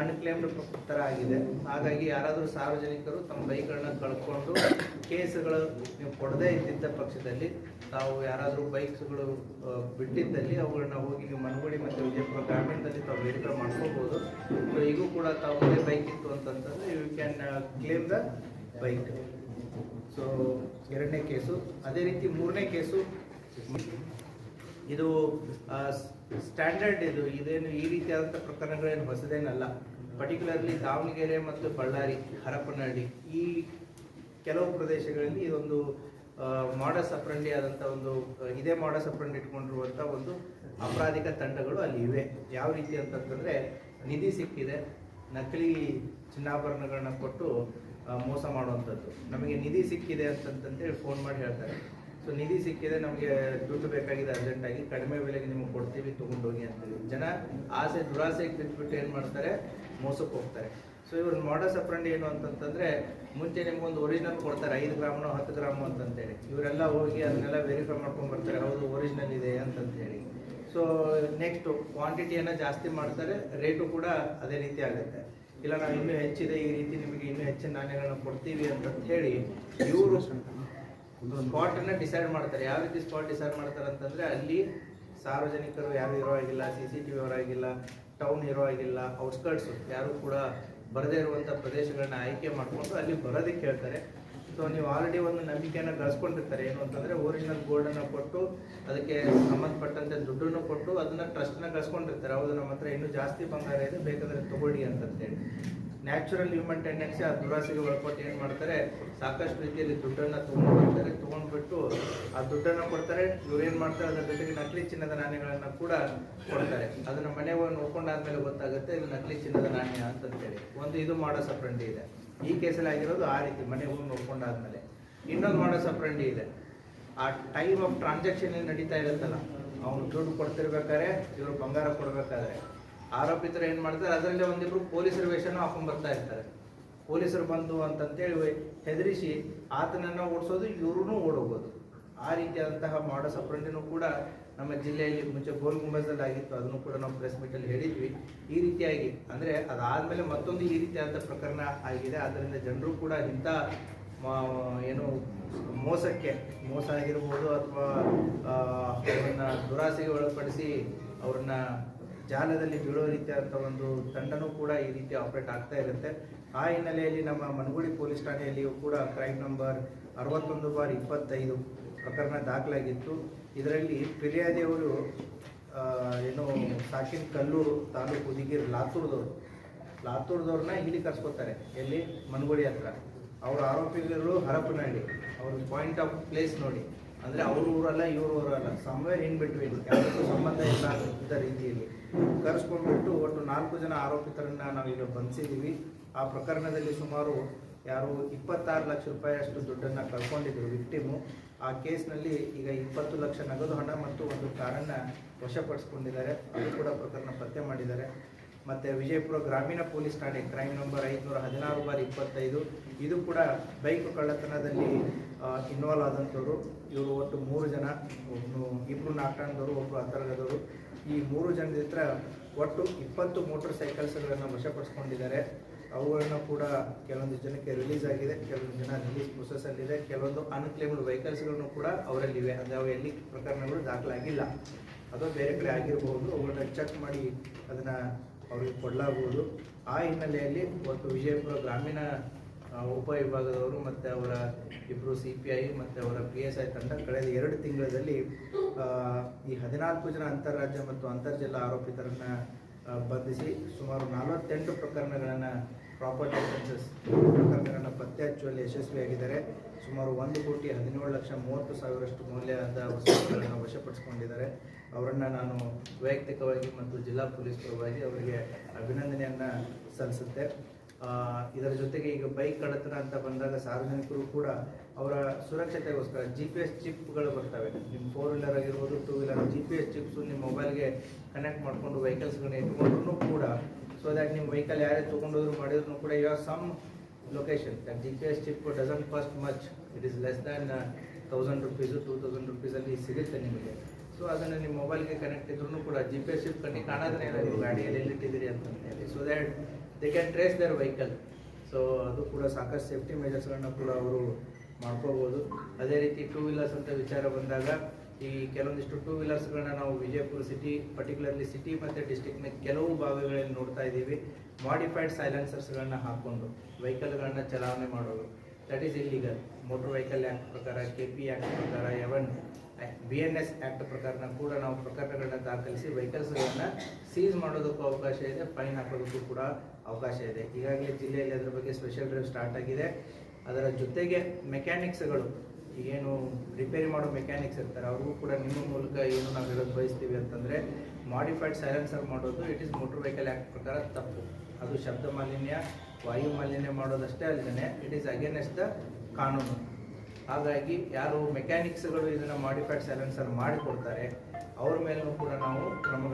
ಅನ್ಕ್ಲೇಮ್ಡ್ ಥರ ಆಗಿದೆ. ಹಾಗಾಗಿ ಯಾರಾದರೂ ಸಾರ್ವಜನಿಕರು ತಮ್ಮ ಬೈಕ್ಗಳನ್ನ ಕಳ್ಕೊಂಡು ಕೇಸುಗಳು ನೀವು ಕೊಡದೇ ಇದ್ದಿದ್ದ ಪಕ್ಷದಲ್ಲಿ ತಾವು ಯಾರಾದರೂ ಬೈಕ್ಸ್ಗಳು ಬಿಟ್ಟಿದ್ದಲ್ಲಿ ಅವುಗಳನ್ನ ಹೋಗಿ ನೀವು ಮನಗುಡಿ ಮತ್ತು ವಿಜಯಪುರ ಗ್ರಾಮೀಣದಲ್ಲಿ ತಾವು ವೆರಿಫೈ ಮಾಡ್ಕೋಬೋದು. ಸೊ ಈಗೂ ಕೂಡ ತಾವು ಬೈಕ್ ಇತ್ತು ಅಂತಂತಂದರೆ you can claim the bike so ಎರಡನೇ ಕೇಸು. ಅದೇ ರೀತಿ ಮೂರನೇ ಕೇಸು. ಇದು ಸ್ಟ್ಯಾಂಡರ್ಡ್ ಇದು. ಇದೇನು ಈ ರೀತಿಯಾದಂಥ ಪ್ರಕರಣಗಳೇನು ಹೊಸದೇನಲ್ಲ. ಪರ್ಟಿಕ್ಯುಲರ್ಲಿ ದಾವಣಗೆರೆ ಮತ್ತು ಬಳ್ಳಾರಿ, ಹರಪನಹಳ್ಳಿ. ಈ ಕೆಲವು ಪ್ರದೇಶಗಳಲ್ಲಿ ಇದೊಂದು ಮಾಡಸ್ ಅಪ್ರಂಡಿ ಆದಂಥ ಒಂದು, ಇದೇ ಮಾಡಸ್ ಅಪ್ರಂಡಿ ಇಟ್ಕೊಂಡಿರುವಂಥ ಒಂದು ಅಪರಾಧಿಕ ತಂಡಗಳು ಅಲ್ಲಿ ಇವೆ. ಯಾವ ರೀತಿ ಅಂತಂತಂದರೆ, ನಿಧಿ ಸಿಕ್ಕಿದೆ. ನಕಲಿ ಚಿನ್ನಾಭರಣಗಳನ್ನ ಕೊಟ್ಟು ಮೋಸ ಮಾಡುವಂಥದ್ದು. ನಮಗೆ ನಿಧಿ ಸಿಕ್ಕಿದೆ ಅಂತಂತೇಳಿ ಫೋನ್ ಮಾಡಿ ಹೇಳ್ತಾರೆ. ಸೊ ನಿಧಿ ಸಿಕ್ಕಿದೆ, ನಮಗೆ ದುಡ್ಡು ಬೇಕಾಗಿದೆ ಅರ್ಜೆಂಟಾಗಿ ಕಡಿಮೆ ಬೆಲೆಗೆ ನಿಮಗೆ ಕೊಡ್ತೀವಿ, ತೊಗೊಂಡೋಗಿ ಅಂತೇಳಿ ಜನ ಆಸೆ ದುರಾಸೆಗೆ ಬಿದ್ದುಬಿಟ್ಟು ಏನು ಮಾಡ್ತಾರೆ? ಮೋಸಕ್ಕೆ ಹೋಗ್ತಾರೆ. ಸೊ ಇವ್ರ ಮಾಡಸ್ ಅಪ್ರಂಡಿ ಏನು ಅಂತಂತಂದರೆ, ಮುಂಚೆ ನಿಮ್ಗೊಂದು ಒರಿಜಿನಲ್ ಕೊಡ್ತಾರೆ, ಐದು ಗ್ರಾಮು ಹತ್ತು ಗ್ರಾಮು ಅಂತಂತೇಳಿ. ಇವರೆಲ್ಲ ಹೋಗಿ ಅದನ್ನೆಲ್ಲ ವೆರಿಫೈ ಮಾಡ್ಕೊಂಡು ಬರ್ತಾರೆ, ಹೌದು ಒರಿಜಿನಲ್ ಇದೆ ಅಂತಂತೇಳಿ. ಸೊ ನೆಕ್ಸ್ಟು ಕ್ವಾಂಟಿಟಿಯನ್ನು ಜಾಸ್ತಿ ಮಾಡ್ತಾರೆ ರೇಟು ಕೂಡ ಅದೇ ರೀತಿ ಆಗುತ್ತೆ. ಇಲ್ಲ, ನಾವು ಇನ್ನೂ ಹೆಚ್ಚಿದೆ, ಈ ರೀತಿ ನಿಮಗೆ ಇನ್ನೂ ಹೆಚ್ಚಿನ ನಾಣ್ಯಗಳನ್ನ ಕೊಡ್ತೀವಿ ಅಂತ ಹೇಳಿ ಇವರು ಸ್ಪಾಟ್ ಅನ್ನ ಡಿಸೈಡ್ ಮಾಡ್ತಾರೆ. ಯಾವ ರೀತಿ ಸ್ಪಾಟ್ ಡಿಸೈಡ್ ಮಾಡ್ತಾರೆ ಅಂತಂದ್ರೆ, ಅಲ್ಲಿ ಸಾರ್ವಜನಿಕರು ಯಾರು ಇರೋ ಆಗಿಲ್ಲ ಸಿ ಸಿ ಟಿ ವಿ ಆಗಿಲ್ಲ ಟೌನ್ ಇರೋ ಆಗಿಲ್ಲ ಔಟ್ಸ್ಕರ್ಟ್ಸ್ ಯಾರು ಕೂಡ ಬರದೇ ಇರುವಂಥ ಪ್ರದೇಶಗಳನ್ನ ಆಯ್ಕೆ ಮಾಡಿಕೊಂಡು ಅಲ್ಲಿ ಬರೋದಕ್ಕೆ ಹೇಳ್ತಾರೆ. ಸೊ ನೀವು ಆಲ್ರೆಡಿ ಒಂದು ನಂಬಿಕೆಯನ್ನು ಗಳಿಸ್ಕೊಂಡಿರ್ತಾರೆ, ಏನು ಅಂತಂದರೆ ಒರಿಜಿನಲ್ ಗೋಲ್ಡನ್ನು ಕೊಟ್ಟು, ಅದಕ್ಕೆ ಸಂಬಂಧಪಟ್ಟಂತೆ ದುಡ್ಡನ್ನು ಕೊಟ್ಟು ಅದನ್ನು ಟ್ರಸ್ಟ್ನ ಗಳಿಸ್ಕೊಂಡಿರ್ತಾರೆ. ಹೌದು, ನಮ್ಮ ಹತ್ರ ಇನ್ನೂ ಜಾಸ್ತಿ ಬಂಗಾರ ಇದೆ, ಬೇಕಂದರೆ ತಗೊಳ್ಳಿ ಅಂತಂತೇಳಿ. ನ್ಯಾಚುರಲ್ ಹ್ಯೂಮನ್ ಟೆಂಡೆನ್ಸಿ ಆ ದುರಾಸೆಗೆ ಒಳಪಟ್ಟು ಏನು ಮಾಡ್ತಾರೆ, ಸಾಕಷ್ಟು ರೀತಿಯಲ್ಲಿ ದುಡ್ಡನ್ನು ತೊಗೊಂಡು ಬರ್ತಾರೆ ತೊಗೊಂಡ್ಬಿಟ್ಟು ಆ ದುಡ್ಡನ್ನು ಕೊಡ್ತಾರೆ. ಇವ್ರು ಏನು ಮಾಡ್ತಾರೆ, ಅದರ ಜೊತೆಗೆ ನಕಲಿ ಚಿನ್ನದ ನಾಣ್ಯಗಳನ್ನು ಕೂಡ ಕೊಡ್ತಾರೆ. ಅದನ್ನು ಮನೆಗೆ ನೋಡ್ಕೊಂಡಾದ್ಮೇಲೆ ಗೊತ್ತಾಗುತ್ತೆ, ಇದು ನಕಲಿ ಚಿನ್ನದ ನಾಣ್ಯ ಅಂತಂತೇಳಿ. ಒಂದು ಇದು ಮಾಡೋ ಸಪ್ರಂಡಿ ಇದೆ. ಈ ಕೇಸಲ್ಲಿ ಆಗಿರೋದು ಆ ರೀತಿ, ಮನೆ ಹೋಗಿ ನೋಡ್ಕೊಂಡಾದ್ಮೇಲೆ. ಇನ್ನೊಂದು ಮಾಡೋ ಸಪ್ರಂಡಿ ಇದೆ. ಆ ಟೈಮ್ ಆಫ್ ಟ್ರಾನ್ಸಾಕ್ಷನ್ ನಡೀತಾ ಇರುತ್ತಲ್ಲ, ಅವನು ದುಡ್ಡು ಕೊಡ್ತಿರ್ಬೇಕಾದ್ರೆ, ಇವರು ಬಂಗಾರ ಕೊಡ್ಬೇಕಾದ್ರೆ. ಆರೋಪಿತರು ಏನು ಮಾಡ್ತಾರೆ, ಅದರಲ್ಲೇ ಒಂದಿಬ್ರು ಪೊಲೀಸರ ವೇಷನ ಹಾಕೊಂಡ್ ಬರ್ತಾ ಇರ್ತಾರೆ. ಪೊಲೀಸರು ಬಂದು ಅಂತಂತೇಳಿ ಹೆದರಿಸಿ ಆತನನ್ನು ಓಡಿಸೋದು ಇವ್ರೂ ಓಡೋಗೋದು. ಆ ರೀತಿಯಾದಂತಹ ಮಾಡೋ ಸಪ್ರಂಡಿನೂ ಕೂಡ ನಮ್ಮ ಜಿಲ್ಲೆಯಲ್ಲಿ ಮುಂಚೆ ಗೋಲ್ ಗುಂಬಜಲ್ಲಿ ಆಗಿತ್ತು. ಅದನ್ನು ಕೂಡ ನಾವು ಪ್ರೆಸ್ ಮೀಟಲ್ಲಿ ಹೇಳಿದ್ವಿ. ಈ ರೀತಿಯಾಗಿ ಅಂದರೆ ಅದಾದಮೇಲೆ ಮತ್ತೊಂದು ಈ ರೀತಿಯಾದ ಪ್ರಕರಣ ಆಗಿದೆ. ಆದ್ದರಿಂದ ಜನರು ಕೂಡ ಇಂಥ ಏನು ಮೋಸಕ್ಕೆ, ಮೋಸ ಆಗಿರ್ಬೋದು ಅಥವಾ ಅವರನ್ನು ದುರಾಸೆಗೆ ಒಳಪಡಿಸಿ ಅವ್ರನ್ನ ಜಾಲದಲ್ಲಿ ಬೀಳೋ ರೀತಿಯಾದಂಥ ಒಂದು ತಂಡನೂ ಕೂಡ ಈ ರೀತಿ ಆಪರೇಟ್ ಆಗ್ತಾ ಇರುತ್ತೆ. ಆ ಹಿನ್ನೆಲೆಯಲ್ಲಿ ನಮ್ಮ ಮನಗುಡಿ ಪೊಲೀಸ್ ಠಾಣೆಯಲ್ಲಿಯೂ ಕೂಡ ಕ್ರೈಮ್ ನಂಬರ್ ಅರವತ್ತೊಂದು ಬಾರ್ ಇಪ್ಪತ್ತೈದು ಪ್ರಕರಣ ದಾಖಲಾಗಿತ್ತು. ಇದರಲ್ಲಿ ಪಿರ್ಯಾದಿಯವರು ಏನು ಸಾಕಿನ ಕಲ್ಲೂರು ತಾಲೂಕು ಹುದಿಗಿರ್ ಲಾತೂರ್ದವ್ರು. ಲಾತೂರ್ದವ್ರನ್ನ ಇಲ್ಲಿ ಕರ್ಸ್ಕೊತಾರೆ, ಎಲ್ಲಿ? ಮನಗುಡಿ ಹತ್ರ. ಅವ್ರ ಆರೋಪಿಗಳು ಹರಪನಹಳ್ಳಿ. ಅವ್ರ ಪಾಯಿಂಟ್ ಆಫ್ ಪ್ಲೇಸ್ ನೋಡಿ. ಅಂದರೆ ಅವ್ರ ಊರಲ್ಲ, ಇವ್ರ ಊರಲ್ಲ. ಸಮ್ವೇರ್ ಇನ್ ಬಿಟ್ವೀನ್ ಯಾವುದಕ್ಕೂ ಸಂಬಂಧ ಇಲ್ಲ ಅಂತ ರೀತಿಯಲ್ಲಿ. ಕರೆಸ್ಕೊಂಡ್ಬಿಟ್ಟು ಒಟ್ಟು ನಾಲ್ಕು ಜನ ಆರೋಪಿತರನ್ನ ನಾವೀಗ ಬಂಧಿಸಿದ್ದೀವಿ ಆ ಪ್ರಕರಣದಲ್ಲಿ ಸುಮಾರು ಯಾರು ಇಪ್ಪತ್ತಾರು ಲಕ್ಷ ರೂಪಾಯಿ ಅಷ್ಟು ದುಡ್ಡನ್ನು ಕಳ್ಕೊಂಡಿದ್ರು ವಿಕ್ಟಿಮು. ಆ ಕೇಸ್ನಲ್ಲಿ ಈಗ ಇಪ್ಪತ್ತು ಲಕ್ಷ ನಗದು ಹಣ ಮತ್ತು ಒಂದು ಕಾರನ್ನು ವಶಪಡಿಸ್ಕೊಂಡಿದ್ದಾರೆ. ಅದು ಕೂಡ ಪ್ರಕರಣ ಪತ್ತೆ ಮಾಡಿದ್ದಾರೆ. ಮತ್ತು ವಿಜಯಪುರ ಗ್ರಾಮೀಣ ಪೊಲೀಸ್ ಠಾಣೆ ಕ್ರೈಮ್ ನಂಬರ್ ಐದುನೂರ ಹದಿನಾರು ಬಾರ್ ಇಪ್ಪತ್ತೈದು. ಇದು ಕೂಡ ಬೈಕ್ ಕಳ್ಳತನದಲ್ಲಿ ಇನ್ವಾಲ್ವ್ ಆದಂಥವ್ರು. ಇವರು ಒಟ್ಟು ಮೂರು ಜನ ಇಬ್ಬರು ನಾಲ್ಕಾಣದವರು ಒಬ್ಬರು ಅಂತರ್ಗದವರು ಈ ಮೂರು ಜನದ ಹತ್ರ ಒಟ್ಟು ಇಪ್ಪತ್ತು ಮೋಟರ್ ಸೈಕಲ್ಸ್ಗಳನ್ನು ವಶಪಡಿಸ್ಕೊಂಡಿದ್ದಾರೆ. ಅವುಗಳನ್ನು ಕೂಡ ಕೆಲವೊಂದು ಜನಕ್ಕೆ ರಿಲೀಸ್ ಆಗಿದೆ, ಕೆಲವೊಂದು ಜನ ರಿಲೀಸ್ ಪ್ರೊಸೆಸಲ್ಲಿದೆ ಕೆಲವೊಂದು ಅನ್ಕ್ಲೇಮ್ಡ್ ವೆಹಿಕಲ್ಸ್ಗಳನ್ನು ಕೂಡ ಅವರಲ್ಲಿವೆ. ಅಂದರೆ ಅವು ಎಲ್ಲಿ ಪ್ರಕರಣಗಳು ದಾಖಲಾಗಿಲ್ಲ. ಅದು ಬೇರೆ ಕಡೆ ಆಗಿರಬಹುದು ಅವುಗಳನ್ನ ಚೆಕ್ ಮಾಡಿ ಅದನ್ನು ಅವರಿಗೆ ಕೊಡಲಾಗುವುದು ಆ ಹಿನ್ನೆಲೆಯಲ್ಲಿ ಒಂದು ವಿಜಯಪುರ ಗ್ರಾಮೀಣ ಉಪವಿಭಾಗದವರು ಮತ್ತು ಅವರ ಇಬ್ಬರು ಸಿ ಪಿ ಐ ಮತ್ತು ಅವರ ಪಿ ಎಸ್ ಐ ತಂಡ ಕಳೆದ ಎರಡು ತಿಂಗಳಲ್ಲಿ ಈ ಹದಿನಾಲ್ಕು ಜನ ಅಂತಾರಾಜ್ಯ ಮತ್ತು ಅಂತರ್ಜಿಲ್ಲಾ ಆರೋಪಿತರನ್ನ ಬಂಧಿಸಿ ಸುಮಾರು ನಲವತ್ತೆಂಟು ಪ್ರಕರಣಗಳನ್ನು ಪ್ರಾಪರ್ಟಿ ಅಫೆನ್ಸಸ್ ಪ್ರಕರಣಗಳನ್ನು ಪತ್ತೆ ಹಚ್ಚುವಲ್ಲಿ ಯಶಸ್ವಿಯಾಗಿದ್ದಾರೆ. ಸುಮಾರು ಒಂದು ಕೋಟಿ ಹದಿನೇಳು ಲಕ್ಷ ಮೂವತ್ತು ಸಾವಿರಷ್ಟು ಮೌಲ್ಯದ ವಸ್ತುಗಳನ್ನು ವಶಪಡಿಸಿಕೊಂಡಿದ್ದಾರೆ. ಅವರನ್ನು ನಾನು ವೈಯಕ್ತಿಕವಾಗಿ ಮತ್ತು ಜಿಲ್ಲಾ ಪೊಲೀಸ್ ಪರವಾಗಿ ಅವರಿಗೆ ಅಭಿನಂದನೆಯನ್ನು ಸಲ್ಲಿಸುತ್ತೆ. ಇದರ ಜೊತೆಗೆ ಈಗ ಬೈಕ್ ಕಡತನ ಅಂತ ಬಂದಾಗ ಸಾರ್ವಜನಿಕರು ಕೂಡ ಅವರ ಸುರಕ್ಷತೆಗೋಸ್ಕರ ಜಿ ಪಿ ಎಸ್ ಚಿಪ್ಗಳು ಬರ್ತವೆ. ನಿಮ್ಮ ಫೋರ್ ವೀಲರ್ ಆಗಿರ್ಬೋದು two wheeler G P S chips ನಿಮ್ಮ ಮೊಬೈಲ್ಗೆ ಕನೆಕ್ಟ್ ಮಾಡಿಕೊಂಡು ವೆಹಿಕಲ್ಸ್ಗಳನ್ನ ಇಟ್ಕೊಂಡ್ರು ಕೂಡ ಸೊ ದ್ಯಾಟ್ ನಿಮ್ಮ ವೆಹಿಕಲ್ ಯಾರೇ ತೊಗೊಂಡೋದ್ರು ಮಾಡಿದ್ರು ಕೂಡ ಇವಾಗ some location that G P S chip doesn't cost much it is less than thousand rupees two thousand ರುಪೀಸಲ್ಲಿ ಸಿಗುತ್ತೆ ನಿಮಗೆ. ಸೊ ಅದನ್ನು ನಿಮ್ಮ ಮೊಬೈಲ್ಗೆ ಕನೆಕ್ಟ್ ಇದ್ರೂ ಕೂಡ ಜಿ ಪಿ ಎಸ್ ಚಿಪ್ ಕಣ್ಣಿ ಕಾಣೋದೇ ಇಲ್ಲ. ನೀವು ಗಾಡಿಯಲ್ಲಿ ಎಲ್ಲಿಟ್ಟಿದ್ದೀರಿ ಅಂತ ಹೇಳಿ so that they can trace their vehicle so ಅದು ಕೂಡ ಸಾಕಷ್ಟು ಸೇಫ್ಟಿ ಮೆಜರ್ಸ್ಗಳನ್ನ ಕೂಡ ಅವರು ಮಾಡ್ಕೋಬೋದು. ಅದೇ ರೀತಿ ಟೂ ವೀಲರ್ಸ್ ಅಂತ ವಿಚಾರ ಬಂದಾಗ, ಈ ಕೆಲವೊಂದಿಷ್ಟು ಟೂ ವೀಲರ್ಸ್ಗಳನ್ನ ನಾವು ವಿಜಯಪುರ ಸಿಟಿ ಪರ್ಟಿಕ್ಯುಲರ್ಲಿ ಸಿಟಿ ಮತ್ತು ಡಿಸ್ಟಿಕ್ನ ಕೆಲವು ಭಾಗಗಳಲ್ಲಿ ನೋಡ್ತಾ ಇದ್ದೀವಿ. ಮಾಡಿಫೈಡ್ ಸೈಲೆನ್ಸರ್ಸ್ಗಳನ್ನ ಹಾಕ್ಕೊಂಡು ವೆಹಿಕಲ್ಗಳನ್ನ ಚಲಾವಣೆ ಮಾಡೋದು. That is illegal motor vehicle act ಪ್ರಕಾರ ಕೆ ಪಿ ಆ್ಯಕ್ಟ್ ಪ್ರಕಾರ even B N S act ಪ್ರಕಾರನ ಕೂಡ ನಾವು ಪ್ರಕರಣಗಳನ್ನ ದಾಖಲಿಸಿ ವೆಹಿಕಲ್ಸ್ಗಳನ್ನ ಸೀಸ್ ಮಾಡೋದಕ್ಕೂ ಅವಕಾಶ ಇದೆ ಫೈನ್ ಹಾಕೋದಕ್ಕೂ ಕೂಡ ಅವಕಾಶ ಇದೆ. ಈಗಾಗಲೇ ಜಿಲ್ಲೆಯಲ್ಲಿ ಅದರ ಬಗ್ಗೆ ಸ್ಪೆಷಲ್ ಡ್ರೈವ್ ಸ್ಟಾರ್ಟ್ ಆಗಿದೆ. ಅದರ ಜೊತೆಗೆ ಮೆಕ್ಯಾನಿಕ್ಸ್ಗಳು ಏನು ರಿಪೇರಿ ಮಾಡೋ ಮೆಕ್ಯಾನಿಕ್ಸ್ ಇರ್ತಾರೆ, ಅವ್ರಿಗೂ ಕೂಡ ನಿಮ್ಮ ಮೂಲಕ ಏನು ನಾವು ಹೇಳೋದು ಬಯಸ್ತೀವಿ ಅಂತಂದರೆ ಮಾಡಿಫೈಡ್ ಸೈಲೆನ್ಸರ್ ಮಾಡೋದು it is motor vehicle act ಪ್ರಕಾರ ತಪ್ಪು. ಅದು ಶಬ್ದ ಮಾಲಿನ್ಯ, ವಾಯು ಮಾಲಿನ್ಯ ಮಾಡೋದಷ್ಟೇ ಅಲ್ಲದೆ ಇಟ್ ಈಸ್ ಅಗೇನೆಸ್ಟ್ ದ ಕಾನೂನು. ಹಾಗಾಗಿ ಯಾರು ಮೆಕ್ಯಾನಿಕ್ಸ್ಗಳು ಇದನ್ನು ಮಾಡಿಫೈಡ್ ಸೈಲೆನ್ಸರ್ ಮಾಡಿಕೊಡ್ತಾರೆ, ಅವ್ರ ಮೇಲೂ ಕೂಡ ನಾವು ಕೈಗೊಳ್ಳಬೇಕಾಗತ್ತೆ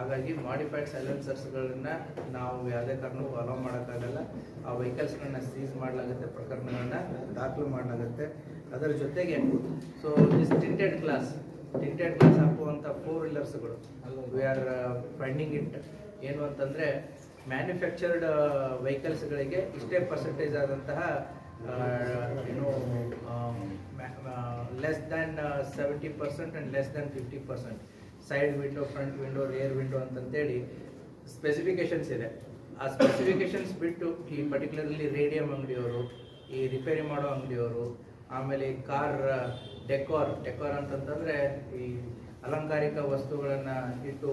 ಹಾಗಾಗಿ ಮಾಡಿಫೈಡ್ ಸೈಲೆನ್ಸರ್ಸ್ಗಳನ್ನ ನಾವು ಯಾವುದೇ ಕಾರಣಕ್ಕೂ ಅಲೋ ಮಾಡೋಕ್ಕಾಗಲ್ಲ. ಆ ವೆಹಿಕಲ್ಸ್ಗಳನ್ನ ಸೀಸ್ ಮಾಡಲಾಗುತ್ತೆ ಪ್ರಕರಣಗಳನ್ನ ದಾಖಲು ಮಾಡಲಾಗುತ್ತೆ. ಅದರ ಜೊತೆಗೆ so this tinted glass tinted glass ಹಾಕುವಂಥ ಫೋರ್ ವೀಲರ್ಸ್ಗಳು ವಿ ಆರ್ ಫೈಂಡಿಂಗ್ ಇಟ್ ಏನು ಅಂತಂದರೆ ಮ್ಯಾನುಫ್ಯಾಕ್ಚರ್ಡ್ ವೆಹಿಕಲ್ಸ್ಗಳಿಗೆ ಇಷ್ಟೇ ಪರ್ಸೆಂಟೇಜ್ ಆದಂತಹ ಆ, ಏನು less than seventy percent and less than fifty percent side window front window rear window ಅಂತಂತೇಳಿ specifications ಇದೆ. ಆ ಸ್ಪೆಸಿಫಿಕೇಶನ್ಸ್ ಬಿಟ್ಟು ಈ ಪರ್ಟಿಕ್ಯುಲರ್ಲಿ ರೇಡಿಯಂ ಅಂಗಡಿಯವರು, ಈ ರಿಪೇರಿ ಮಾಡೋ ಅಂಗಡಿಯವರು, ಆಮೇಲೆ ಕಾರ್ ಡೆಕೋರ್ ಡೆಕೋರ್ ಅಂತಂತಂದರೆ ಈ ಅಲಂಕಾರಿಕ ವಸ್ತುಗಳನ್ನು ಇಟ್ಟು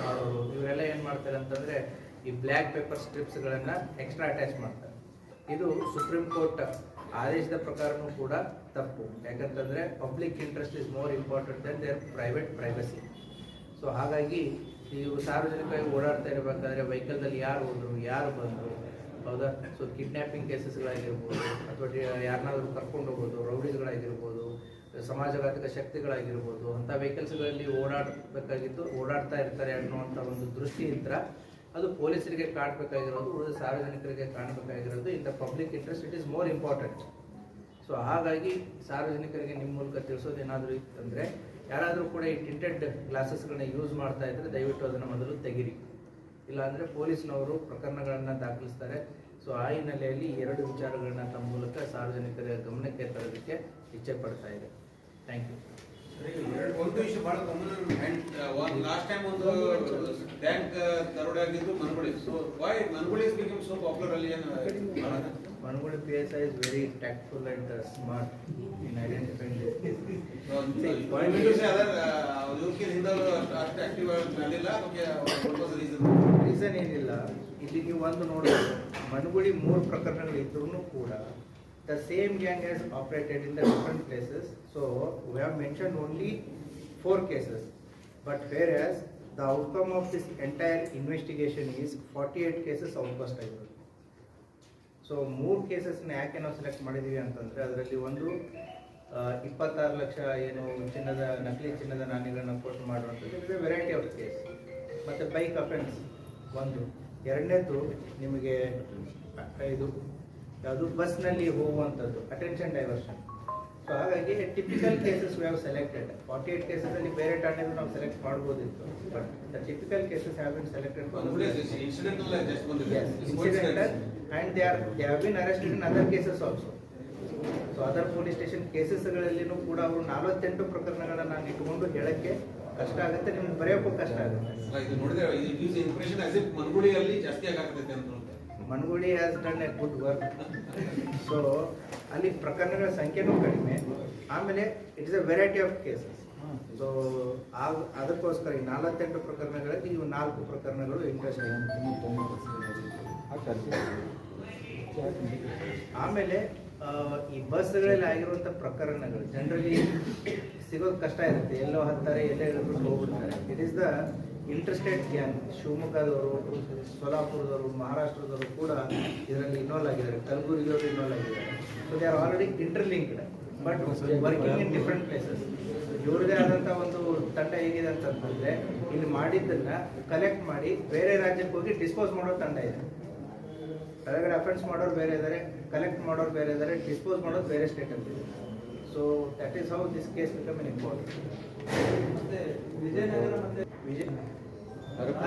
ಮಾಡೋರು, ಇವರೆಲ್ಲ ಏನು ಮಾಡ್ತಾರೆ ಅಂತಂದರೆ ಈ ಬ್ಲ್ಯಾಕ್ ಪೇಪರ್ ಸ್ಟ್ರಿಪ್ಸ್ಗಳನ್ನು ಎಕ್ಸ್ಟ್ರಾ ಅಟ್ಯಾಚ್ ಮಾಡ್ತಾರೆ. ಇದು ಸುಪ್ರೀಂ ಕೋರ್ಟ್ ಆದೇಶದ ಪ್ರಕಾರನೂ ಕೂಡ ತಪ್ಪು. ಯಾಕಂತಂದರೆ public interest is more important than their private privacy so ಹಾಗಾಗಿ ನೀವು ಸಾರ್ವಜನಿಕವಾಗಿ ಓಡಾಡ್ತಾ ಇರಬೇಕಾದ್ರೆ ವೆಹಿಕಲ್ದಲ್ಲಿ ಯಾರು ಹೋದರು ಯಾರು ಬಂದರು, ಹೌದಾ? ಸೊ ಕಿಡ್ನ್ಯಾಪಿಂಗ್ ಕೇಸಸ್ಗಳಾಗಿರ್ಬೋದು ಅಥವಾ ಯಾರನ್ನಾದರೂ ಕರ್ಕೊಂಡು ಹೋಗೋದು, ರೌಡಿಸ್ಗಳಾಗಿರ್ಬೋದು, ಸಮಾಜಘಾತಕ ಶಕ್ತಿಗಳಾಗಿರ್ಬೋದು, ಅಂಥ ವೆಹಿಕಲ್ಸ್ಗಳಲ್ಲಿ ಓಡಾಡಬೇಕಾಗಿತ್ತು ಓಡಾಡ್ತಾ ಇರ್ತಾರೆ ಅನ್ನುವಂಥ ಒಂದು ದೃಷ್ಟಿಯಿಂದ ಅದು ಪೊಲೀಸರಿಗೆ ಕಾಣಬೇಕಾಗಿರೋದು, ಉಳಿದ ಸಾರ್ವಜನಿಕರಿಗೆ ಕಾಣಬೇಕಾಗಿರೋದು ಇಂಥ public interest it is more important so ಹಾಗಾಗಿ ಸಾರ್ವಜನಿಕರಿಗೆ ನಿಮ್ಮ ಮೂಲಕ ತಿಳಿಸೋದು ಏನಾದರೂ ಇತ್ತಂದರೆ ಯಾರಾದರೂ ಕೂಡ ಈ ಟಿಂಟೆಡ್ ಗ್ಲಾಸಸ್ಗಳನ್ನ ಯೂಸ್ ಮಾಡ್ತಾ ಇದ್ದರೆ ದಯವಿಟ್ಟು ಅದನ್ನು ಮೊದಲು ತೆಗಿರಿ. ಇಲ್ಲಾಂದರೆ ಪೊಲೀಸ್ನವರು ಪ್ರಕರಣಗಳನ್ನು ದಾಖಲಿಸ್ತಾರೆ. ಸೊ ಆ ಹಿನ್ನೆಲೆಯಲ್ಲಿ ಎರಡು ವಿಚಾರಗಳನ್ನ ತಮ್ಮ ಮೂಲಕ ಸಾರ್ವಜನಿಕರ ಗಮನಕ್ಕೆ ತರೋದಕ್ಕೆ ಇಚ್ಛೆ ಪಡ್ತಾ ಇದೆ ಥ್ಯಾಂಕ್ ಯು ಒಂದು ವಿಷಯ ಬಹಳ ಒಂದು ಲಾಸ್ಟ್ ಟೈಮ್ ಒಂದು ಬ್ಯಾಂಕ್ ದರೋಡೆ ಆಗಿದ್ದು Managuli. So why Managuli so so popular ಅಲ್ಲಿ ಏನು very tactful and smart in identifying this case other ಅದು ಇವ್ರಿಗೆ ಹಿಂದೆ ಅಷ್ಟು ಆಕ್ಟಿವ್ ಆಗಲಿಲ್ಲ ಅದಕ್ಕೆ ರೀಸನ್ ರೀಸನ್ ಏನಿಲ್ಲ. ಇಲ್ಲಿ ನೀವು ಒಂದು ನೋಡಿ ಮಣಗುಳಿ ಮೂರು ಪ್ರಕರಣಗಳು ಇದ್ರೂ ಕೂಡ the same gang has operated in the different places so we have mention only four cases but whereas the outcome of this entire investigation is forty eight cases outburst ಆಗಿರೋದು ಸೊ ಮೂರು ಕೇಸಸ್ನ ಯಾಕೆ ನಾವು ಸೆಲೆಕ್ಟ್ ಮಾಡಿದ್ದೀವಿ ಅಂತಂದರೆ, ಅದರಲ್ಲಿ ಒಂದು ಇಪ್ಪತ್ತಾರು ಲಕ್ಷ ಏನು ಚಿನ್ನದ, ನಕಲಿ ಚಿನ್ನದ ನಾಣ್ಯಗಳನ್ನ ಕೊಟ್ಟು ಮಾಡುವಂಥದ್ದು ಇದು ವೆರೈಟಿ ಆಫ್ ಕೇಸ್ ಮತ್ತು ಬೈಕ್ ಅಫೆನ್ಸ್ ಒಂದು. ಎರಡನೇದು ನಿಮಗೆ ಇದು ಯಾವುದು ಬಸ್ನಲ್ಲಿ ಹೋಗುವಂಥದ್ದು ಅಟೆನ್ಷನ್ ಡೈವರ್ಷನ್ ಸೊ ಹಾಗಾಗಿ typical cases we have selected forty eight ಕೇಸಸಲ್ಲಿ ಬೇರೆ ಠಾಣೆದು ನಾವು ಸೆಲೆಕ್ಟ್ ಮಾಡ್ಬೋದಿತ್ತು. But the typical cases have been selected incidental just ಬಂದಿದೆ. Yes, have been arrested in other cases also. So other police station ಕೇಸಸ್ಗಳಲ್ಲಿನೂ ಕೂಡ ಅವರು ನಲವತ್ತೆಂಟು ಪ್ರಕರಣಗಳನ್ನ ನಾನು ಇಟ್ಕೊಂಡು ಹೇಳಕ್ಕೆ ಕಷ್ಟ ಆಗುತ್ತೆ. ನಿಮ್ಗೆ ಬರೆಯೋಕ್ಕೂ ಕಷ್ಟ ಆಗುತ್ತೆ. ಇದು ನೋಡಿದ್ರೆ ಮನ್ಗುಳಿಯಲ್ಲಿ ಜಾಸ್ತಿ ಆಗಾಕತ್ತೈತೆ ಅಂತ Managuli has done a good work so ಅಲ್ಲಿ ಪ್ರಕರಣಗಳ ಸಂಖ್ಯೆನೂ ಕಡಿಮೆ. ಆಮೇಲೆ it is a variety of cases so ಆಗ, ಅದಕ್ಕೋಸ್ಕರ ಈ ನಲವತ್ತೆಂಟು ಪ್ರಕರಣಗಳಲ್ಲಿ ಇವು ನಾಲ್ಕು ಪ್ರಕರಣಗಳು ಇಂಟ್ರೆಸ್ಟ್ ಆಮೇಲೆ ಈ ಬಸ್ಗಳಲ್ಲಿ ಆಗಿರುವಂಥ ಪ್ರಕರಣಗಳು ಜನರಲಿ ಸಿಗೋದು ಕಷ್ಟ ಇರುತ್ತೆ. ಎಲ್ಲೋ ಹತ್ತಾರೆ, ಎಲ್ಲೇ ಇಳಿದ್ಬಿಟ್ಟು ಹೋಗ್ಬಿಡ್ತಾರೆ. It is the interstate gang ಶಿವಮೊಗ್ಗದವರು ಸೋಲಾಪುರದವರು ಮಹಾರಾಷ್ಟ್ರದವರು ಕೂಡ ಇದರಲ್ಲಿ ಇನ್ವಾಲ್ವ್ ಆಗಿದ್ದಾರೆ. ಕಲಬುರಗಿಯವರು ಇನ್ವಾಲ್ವ್ ಆಗಿದ್ದಾರೆ. So they are already interlinked but working in different places ಇವ್ರದೇ ಆದಂಥ ಒಂದು ತಂಡ ಹೇಗಿದೆ ಅಂತಂದ್ರೆ ಇಲ್ಲಿ ಮಾಡಿದ್ದನ್ನ ಕಲೆಕ್ಟ್ ಮಾಡಿ ಬೇರೆ ರಾಜ್ಯಕ್ಕೆ ಹೋಗಿ ಡಿಸ್ಪೋಸ್ ಮಾಡೋ ತಂಡ ಇದೆ. ಕೆಳಗಡೆ ಅಫೆನ್ಸ್ ಮಾಡೋರು ಬೇರೆ ಇದ್ದಾರೆ ಕಲೆಕ್ಟ್ ಮಾಡೋರು ಬೇರೆ ಇದ್ದಾರೆ ಡಿಸ್ಪೋಸ್ ಮಾಡೋದು ಬೇರೆ ಸ್ಟೇಟಲ್ಲಿ ಇದೆ. So that is how this case become in important ಮತ್ತೆ ವಿಜಯನಗರ ಮತ್ತೆ ವಿಜಯ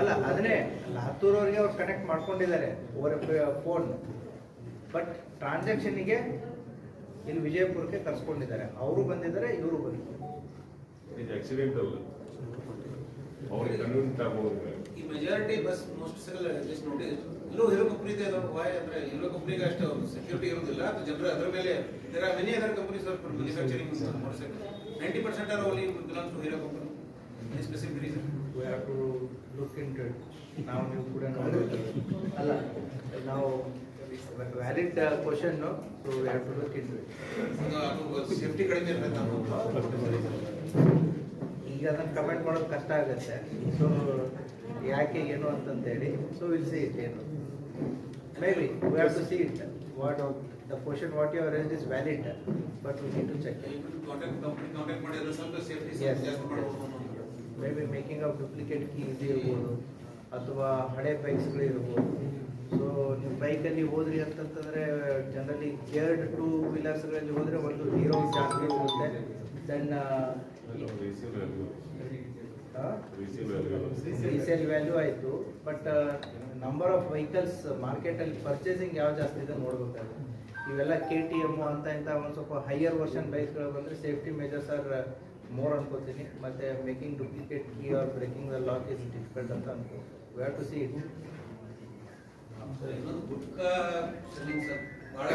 ಅಲ್ಲ ಅದನ್ನೇ ಲಾತೂರವ್ರಿಗೆ ಅವ್ರು ಕನೆಕ್ಟ್ ಮಾಡ್ಕೊಂಡಿದ್ದಾರೆ ಓವರ್ ಫೋನ್ ಬಟ್ ಟ್ರಾನ್ಸಾಕ್ಷನ್ಗೆ ಇಲ್ಲಿ ವಿಜಯಪುರಕ್ಕೆ ಕರ್ಸ್ಕೊಂಡಿದ್ದಾರೆ. ಅವರು ಬಂದಿದ್ದಾರೆ ಇವರು ಬಂದಿದ್ದಾರೆ. ಇದು ಆಕ್ಸಿಡೆಂಟಲ್ ಅವ್ರಿಗೆ ಕನ್ವಿನ್ಸ್ ಆಗ್ಬೋದು ಈ ಮೆಜಾರಿಟಿ ಬಸ್ ಮೋಸ್ಟ್ ಸಿಗಲ್ಲ ಜಸ್ಟ್ ನೋಡಿ ಇಲ್ಲೂ ಹೀರೋ ಕಂಪ್ನಿ ಇದೆ ಅದು ವಾಯ್ ಅಂದ್ರೆ ಹೀರೋ ಕಂಪ್ನಿಗೆ ಅಷ್ಟು ಸೆಕ್ಯೂರಿಟಿ ಇರೋದಿಲ್ಲ ಅದು ಜನರು ಅದರ ಮೇಲೆ there are many other companies are manufacturing motorcycle ninety percent are only belongs to Hero company any specific reason we have to look in to ನಾವು ನೀವು ಕೂಡ ಅಲ್ಲ ನಾವು valid question so we have to look in to ಅದು safety ಕಡಿಮೆ ಇರ್ತದೆ ನಾವು ಈಗ ಅದನ್ನು ಕಮೆಂಟ್ ಮಾಡೋದು ಕಷ್ಟ ಆಗುತ್ತೆ. ಸೊ ಯಾಕೆ ಏನು ಅಂತಂತೇಳಿ ಸೊ ವಿಲ್ ಸಿ ಇಟ್ ಏನು. Maybe we have to see it what the question what you range is valid but we need to check maybe making of duplicate keys ಇರ್ಬೋದು ಅಥವಾ ಹಳೆ ಬೈಕ್ಸ್ಗಳು ಇರ್ಬೋದು. ಸೊ ನೀವು ಬೈಕಲ್ಲಿ ಹೋದ್ರಿ ಅಂತಂತಂದ್ರೆ ಜನರಲಿ ಗೇರ್ಡ್ ಟೂ ವೀಲರ್ಸ್ಗಳಲ್ಲಿ ಹೋದ್ರೆ ಒಂದು ಹೀರೋ ಜಾಸ್ತಿ ಇರುತ್ತೆ. ದೆನ್ ರೀಸೇಲ್ ವ್ಯಾಲ್ಯೂ ಆಯಿತು ಬಟ್ ನಂಬರ್ ಆಫ್ ವೆಹಿಕಲ್ಸ್ ಮಾರ್ಕೆಟಲ್ಲಿ ಪರ್ಚೇಸಿಂಗ್ ಯಾವ ಜಾಸ್ತಿ ಇದೆ ನೋಡ್ಬೇಕಾದ್ರೆ. ಇವೆಲ್ಲ ಕೆ ಟಿ ಎಂ ಅಂತ ಇಂಥ ಒಂದು ಸ್ವಲ್ಪ ಹೈಯರ್ ವರ್ಷನ್ ಬೈಕ್ಗಳು ಬಂದರೆ ಸೇಫ್ಟಿ ಮೆಜರ್ಸ್ ಆರ್ ಮೋರ್ ಅನ್ಕೋತೀನಿ. ಮತ್ತು making duplicate key or breaking the lock is difficult ಅಂತ ಅನ್ಕೋ we have to see it ಭಾಳ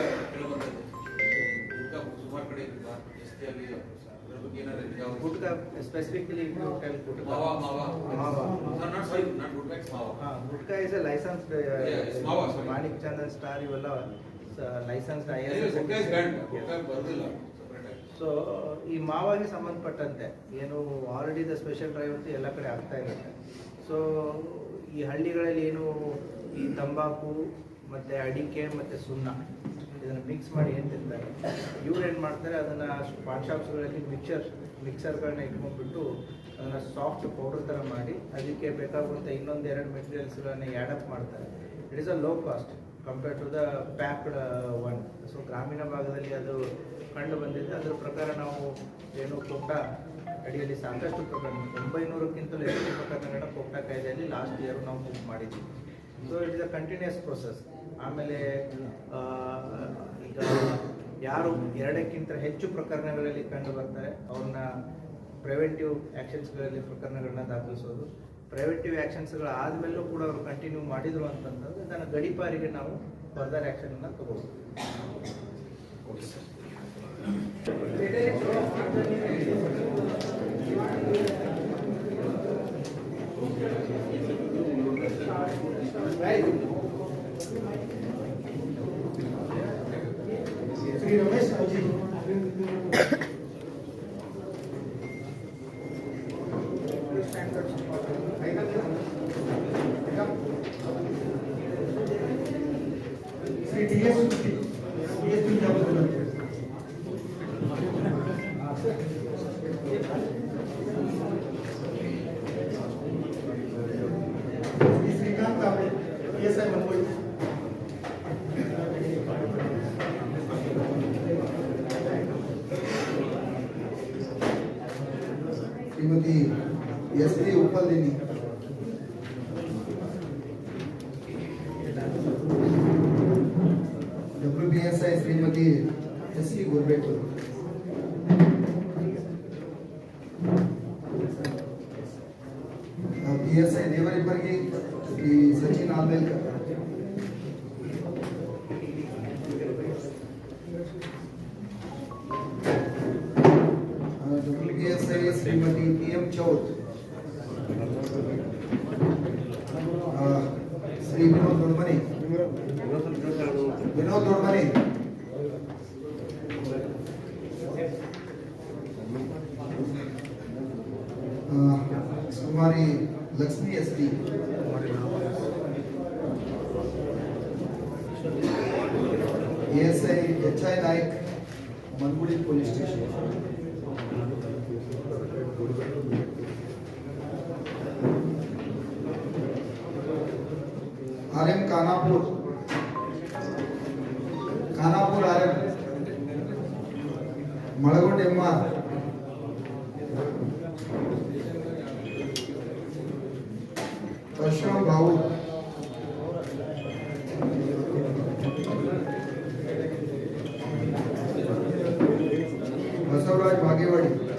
ಗುಟ್ಕಾ ಸುಮಾರು ಕಡೆ ಬಾ- ಗುಟ್ಕಾ ಸ್ಪೆಸಿಫಿಕಲಿ ಮಾವ. ಮಾವ ನಾಟ್ ಸಾರಿ ನಾಟ್ ಗುಟ್ಕಾ ಮಾವ. ಗುಟ್ಕಾ ಇಸ್ ಎ ಲೈಸೆನ್ಸ್ ಮಾವ, ಮಾಣಿಕ್ ಚಂದನ್ ಸ್ಟಾರ್ ಇವೆಲ್ಲ ಲೈಸೆನ್ಸ್ ಬರೋದಿಲ್ಲ ಸೊ ಈ ಮಾವಾಗಿ ಸಂಬಂಧಪಟ್ಟಂತೆ ಏನು ಆಲ್ರೆಡಿ ದ ಸ್ಪೆಷಲ್ ಡ್ರೈವ್ ಅಂತ ಎಲ್ಲ ಕಡೆ ಆಗ್ತಾ ಇರುತ್ತೆ ಸೊ ಈ ಹಳ್ಳಿಗಳಲ್ಲಿ ಏನು ಈ ತಂಬಾಕು ಮತ್ತು ಅಡಿಕೆ ಮತ್ತು ಸುಣ್ಣ ಇದನ್ನು ಮಿಕ್ಸ್ ಮಾಡಿ ಏನು ತಿಂತಾರೆ ಇವ್ರು ಏನು ಮಾಡ್ತಾರೆ, ಅದನ್ನು ಪಾನ್ ಶಾಪ್ಸ್ಗಳಲ್ಲಿ ಮಿಕ್ಸರ್ ಮಿಕ್ಸರ್ಗಳನ್ನ ಇಟ್ಕೊಂಡ್ಬಿಟ್ಟು, ಅದನ್ನು ಸಾಫ್ಟ್ ಪೌಡರ್ ಥರ ಮಾಡಿ, ಅದಕ್ಕೆ ಬೇಕಾಗುವಂಥ ಇನ್ನೊಂದು ಎರಡು ಮೆಟೀರಿಯಲ್ಸ್ಗಳನ್ನ ಆ್ಯಡಪ್ ಮಾಡ್ತಾರೆ. It is a low cost compare to the packed one so ಗ್ರಾಮೀಣ ಭಾಗದಲ್ಲಿ ಅದು ಕಂಡು ಬಂದಿದೆ. ಅದರ ಪ್ರಕಾರ ನಾವು ಏನು ಕೊಟ್ಟ ಅಡಿಯಲ್ಲಿ ಸಾಕಷ್ಟು ಪ್ರಕರಣ ಒಂಬೈನೂರಕ್ಕಿಂತಲೂ ಹೆಚ್ಚು ಪ್ರಕರಣಗಳನ್ನ ಕೊಟ್ಟ ಕಾಯ್ದೆಯಲ್ಲಿ ಲಾಸ್ಟ್ ಇಯರ್ ನಾವು ಬುಕ್ ಮಾಡಿದ್ದೀವಿ so it is a continuous process ಆಮೇಲೆ ಈಗ ಯಾರು ಎರಡಕ್ಕಿಂತ ಹೆಚ್ಚು ಪ್ರಕರಣಗಳಲ್ಲಿ ಕಂಡು ಬರ್ತಾರೆ ಅವ್ರನ್ನ ಪ್ರಿವೆಂಟಿವ್ ಆ್ಯಕ್ಷನ್ಸ್ಗಳಲ್ಲಿ ಪ್ರಕರಣಗಳನ್ನ ದಾಖಲಿಸೋದು. ಪ್ರಿವೆಂಟಿವ್ ಆ್ಯಕ್ಷನ್ಸ್ಗಳು ಆದಮೇಲೂ ಕೂಡ ಅವರು ಕಂಟಿನ್ಯೂ ಮಾಡಿದರು ಅಂತಂತಂದ್ರೆ ಇದನ್ನು ಗಡಿಪಾರಿಗೆ ನಾವು ಫರ್ದರ್ ಆ್ಯಕ್ಷನನ್ನು ತಗೋಬೋದು Right. Christ. Shri Vinod Durmani Vinod Durmani Kumari Lakshmi S P S I H I Nayak Manmudi police station मार तशा भाऊ. बसवराज भागेवाडी.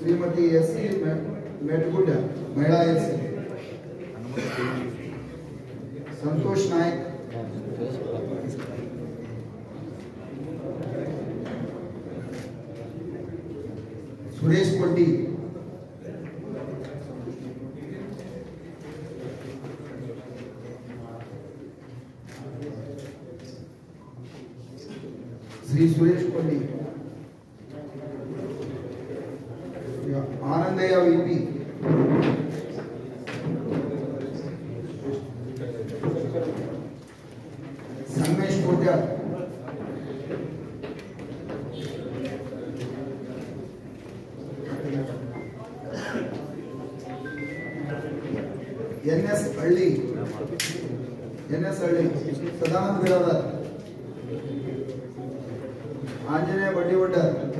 श्रीमती एस सी मेटगुड महिला एस संतोष नायक। आंजनेय बड़ी बटर।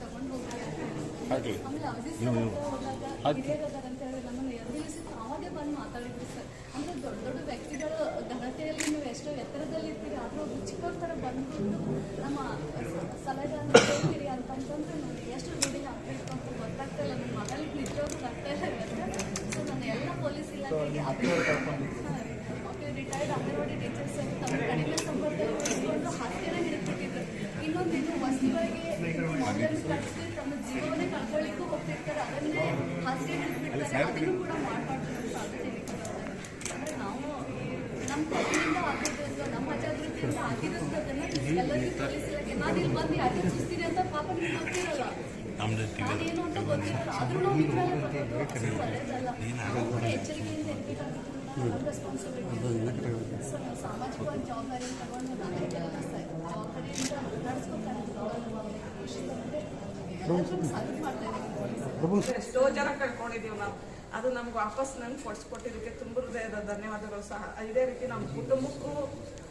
ತಗೊಂಡು ಹೋಗಿ ಆಮೇಲೆ ಅವಧಿ ಹೋದಾಗ ಹಿರಿಯರದಾರ ಅಂತ ಹೇಳಿ ನಮ್ಮನ್ನು ಎದುರಿಸಿ ಅವಾಗೇ ಬಂದು ಮಾತಾಡಿದ್ರು ಸರ್ ಅಂದ್ರೆ ದೊಡ್ಡ ದೊಡ್ಡ ವ್ಯಕ್ತಿಗಳು ಘನತೆಯಲ್ಲಿ ನೀವು ಎಷ್ಟೋ ಎತ್ತರದಲ್ಲಿ ಇರ್ತೀರಿ ಆದ್ರೂ ಒಬ್ಬ ಥರ ಬಂದ್ಬಿಟ್ಟು ನಮ್ಮ ಸಲಹೆಗಳನ್ನು ಕೇಳ್ತೀರಿ ಅಂತಂತಂದ್ರೆ ಎಷ್ಟು ರೂಢಿ ಹಾಕ್ಬೇಕು ಅಂತ ಗೊತ್ತಾಗ್ತಿಲ್ಲ ನನ್ನ ಮಗಳಿಗೆ ನಿಜವಾಗ್ಲೂ ಬರ್ತಾ ಇಲ್ಲ ಇವತ್ತು ಸೊ ನನ್ನ ಎಲ್ಲ ಪೊಲೀಸ್ ಇಲಾಖೆಗೆ ಓಕೆ ರಿಟೈರ್ಡ್ ಅಂಗನವಾಡಿ ಟೀಚರ್ಸ್ ತಮ್ಮ ಕಡಿಮೆ ಸಂಬಳದಲ್ಲಿ ಉಳಿಸ್ಕೊಂಡು ಹಾಸ್ಯನ ಹಿಡಿದ್ಬಿಟ್ಟಿದ್ರು ಇನ್ನೊಂದೇನು ವಸ್ತುಗಳಿಗೆ ಮೌಲ್ಯವನ್ನು ಕಳಿಸಿ ತಮ್ಮ ಜೀವವನ್ನೇ ಕಳ್ಕೊಳ್ಳಿಕ್ಕೂ ಹೋಗ್ತಿರ್ತಾರೆ ಅದನ್ನೇ ಹಾಸ್ಯ ಹಿಡಿದ್ಬಿಡ್ತಾರೆ ಅದನ್ನು ಕೂಡ ಮಾಡಬಾರ್ದು ಅಂತ ಸಾರ್ವಜನಿಕರು ಅಂದರೆ ನಾವು ಈ ನಮ್ಮ ಕೈಯಿಂದ ಆಗಿದ್ದು ನಮ್ಮ ಅಜಾಗೃತಿಯಿಂದ ಆಗಿರೋದನ್ನ ಎಲ್ಲರಿಗೂ ಅಂತ ಪಾಪ ನಿಮ್ಗೆ ಗೊತ್ತಿರಲ್ಲ. ನಾನೇನು ಅಂತ ಗೊತ್ತಿರಲ್ಲ. ಆದ್ರೂ ನಾವು ಎಚ್ಚರಿಕೆಯಿಂದ ರೆಸ್ಪಾನ್ಸಿಬಿಲಿಟಿ ಸೊ ನಾವು ಸಾಮಾಜಿಕವಾಗಿ ಜವಾಬ್ದಾರಿ ತಗೊಂಡು ಜವಾಬ್ದಾರಿಯಿಂದ ಎಷ್ಟೋ ಜನ ಕಳ್ಕೊಂಡಿದೀವಿ ನಾವು ಅದು ನಮ್ಗೆ ವಾಪಸ್ ನನ್ಗೆ ಕೊಡ್ಸ್ಕೊಟ್ಟಿದ್ದಕ್ಕೆ ತುಂಬ ಹೃದಯದ ಧನ್ಯವಾದಗಳು. ಸಹ ಇದೇ ರೀತಿ ನಮ್ಮ ಕುಟುಂಬಕ್ಕೂ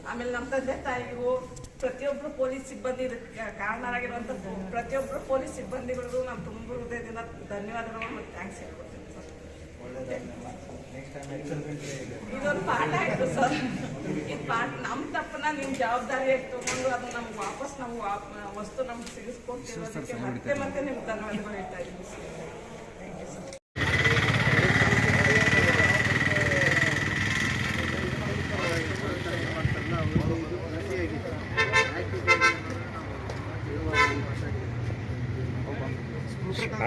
ಆಮೇಲೆ ನಮ್ಮ ತಂದೆ ತಾಯಿಗೂ ಪ್ರತಿಯೊಬ್ಬರು ಪೊಲೀಸ್ ಸಿಬ್ಬಂದಿ ಇದಕ್ಕೆ ಕಾರಣರಾಗಿರುವಂಥ ಪ್ರತಿಯೊಬ್ಬರು ಪೊಲೀಸ್ ಸಿಬ್ಬಂದಿಗಳಿಗೂ ನಾನು ತುಂಬ ಹೃದಯದಿಂದ ಧನ್ಯವಾದಗಳು ಮತ್ತು ಥ್ಯಾಂಕ್ಸ್ ಹೇಳ್ಕೊಡ್ತೀನಿ ಸರ್. ಇದೊಂದು ಪಾಠ ಆಯಿತು ಸರ್. ಇದು ಪಾಠ ನಮ್ಮ ತಪ್ಪನ್ನ ನಿಮ್ಮ ಜವಾಬ್ದಾರಿ ತಗೊಂಡು ಅದು ನಮ್ಗೆ ವಾಪಸ್ ನಾವು ವಸ್ತು ನಮ್ಗೆ ಸಿಗಿಸ್ಕೊಟ್ಟಿರೋದಕ್ಕೆ ಮತ್ತೆ ಮತ್ತೆ ನಿಮ್ಗೆ ಧನ್ಯವಾದಗಳು ಹೇಳ್ತಾ ಇದ್ದೀನಿ ಥ್ಯಾಂಕ್ ಯು ಸರ್